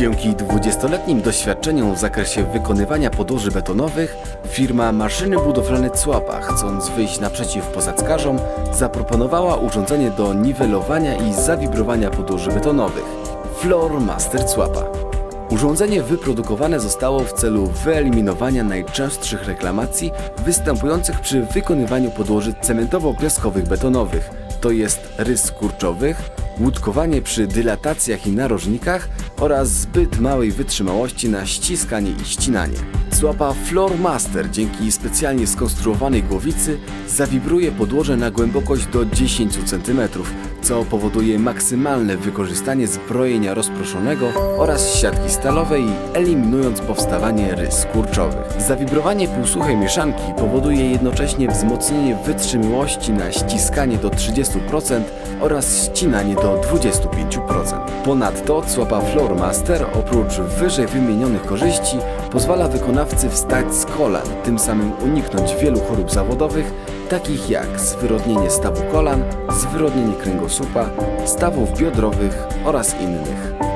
Dzięki 20-letnim doświadczeniom w zakresie wykonywania podłoży betonowych, firma Maszyny Budowlane Cłapa, chcąc wyjść naprzeciw posadzkarzom, zaproponowała urządzenie do niwelowania i zawibrowania podłoży betonowych Floor Master Cłapa. Urządzenie wyprodukowane zostało w celu wyeliminowania najczęstszych reklamacji występujących przy wykonywaniu podłoży cementowo-piaskowych betonowych, to jest rys kurczowych, łódkowanie przy dylatacjach i narożnikach oraz zbyt małej wytrzymałości na ściskanie i ścinanie. Cłapa Floor Master dzięki specjalnie skonstruowanej głowicy zawibruje podłoże na głębokość do 10 cm, co powoduje maksymalne wykorzystanie zbrojenia rozproszonego oraz siatki stalowej, eliminując powstawanie rys kurczowych. Zawibrowanie półsuchej mieszanki powoduje jednocześnie wzmocnienie wytrzymałości na ściskanie do 30% oraz ścinanie do 25%. Ponadto cłapa Floor Master oprócz wyżej wymienionych korzyści pozwala wykonawcy wstać z kolan, tym samym uniknąć wielu chorób zawodowych, takich jak zwyrodnienie stawu kolan, zwyrodnienie kręgosłupa, stawów biodrowych oraz innych.